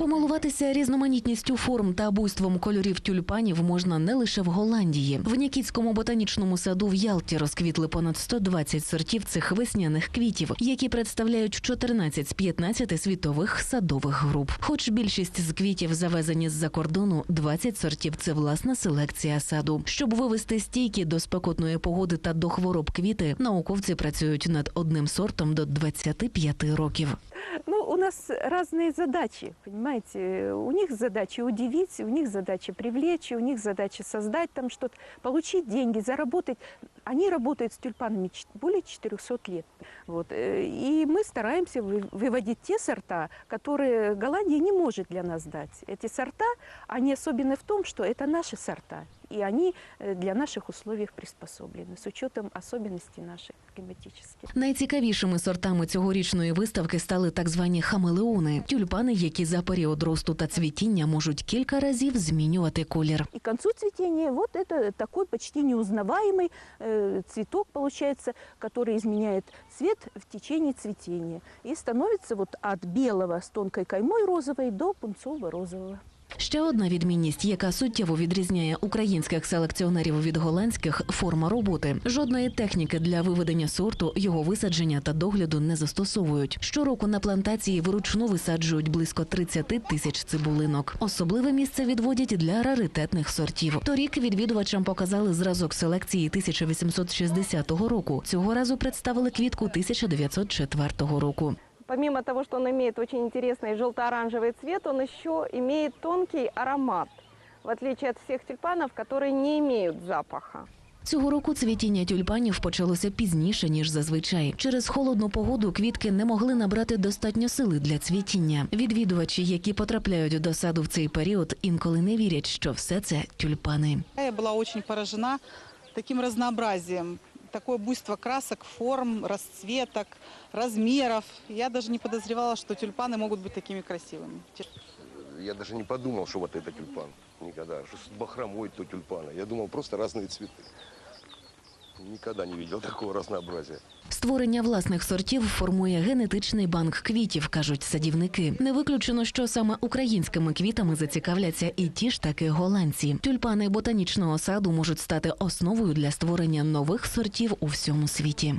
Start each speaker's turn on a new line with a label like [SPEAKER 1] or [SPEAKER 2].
[SPEAKER 1] Помилуватися різноманітністю форм та буйством кольорів тюльпанів можна не лише в Голландії. В Нікітському ботанічному саду в Ялті розквітли понад 120 сортів цих весняних квітів, які представляють 14 з 15 світових садових груп. Хоч більшість з квітів завезені з-за кордону, 20 сортів це власна селекція саду. Щоб вивести стійкі до спекотної погоди та до хвороб квіти, науковці працюють над одним сортом до 25 років.
[SPEAKER 2] У нас разные задачи, понимаете. У них задача удивить, у них задача привлечь, у них задача создать там что-то, получить деньги, заработать. Они работают с тюльпанами более 400 лет. Вот. э, И мы стараемся вы- выводить те сорта, которые Голландия не может для нас дать. Эти сорта, они особенны в том, что это наши сорта. И они э, для наших условий приспособлены, с учетом особенностей наших климатических.
[SPEAKER 1] Найцікавішими сортами цьогорічної виставки стали так звані хамелеони тюльпани, які за період росту та цвітіння можуть кілька разів змінювати колір.
[SPEAKER 2] И к концу цветения вот это такой почти неузнаваемый э, цветок получается, который изменяет цвет в течение цветения и становится вот от белого с тонкой каймой розовой до пунцово-розового.
[SPEAKER 1] Ще одна відмінність, яка суттєво відрізняє українських селекціонерів від голландських форма роботи. Жодної техніки для виведення сорту, його висадження та догляду не застосовують. Щороку на плантації вручну висаджують близько 30 тисяч цибулинок. Особливе місце відводять для раритетних сортів. Торік відвідувачам показали зразок селекції 1860 року. Цього разу представили квітку 1904 року.
[SPEAKER 3] Помимо того, что он имеет очень интересный желто-оранжевый цвет, он еще имеет тонкий аромат, в отличие от всех тюльпанов, которые не имеют запаха.
[SPEAKER 1] Цього року цвітіння тюльпанів почалося пізніше ніж зазвичай. Через холодну погоду квітки не могли набрати достатньо сили для цвітіння. Відвідувачі, які потрапляють до саду в цей період, інколи не вірять, що все це тюльпани.
[SPEAKER 4] Я была очень поражена таким разнообразием, Такое буйство красок, форм, расцветок, размеров. Я даже не подозревала, что тюльпаны могут быть такими красивыми.
[SPEAKER 5] Я даже не подумал, что вот это тюльпан. Никогда. Что с бахромой то тюльпана. Я думал, просто разные цветы. Никогда не бачив такого разнообразия.
[SPEAKER 1] Створення власних сортів формує генетичний банк квітів, кажуть садівники. Не виключено, що саме українськими квітами зацікавляться і ті ж таки голландці. Тюльпани ботанічного саду можуть стати основою для створення нових сортів у всьому світі.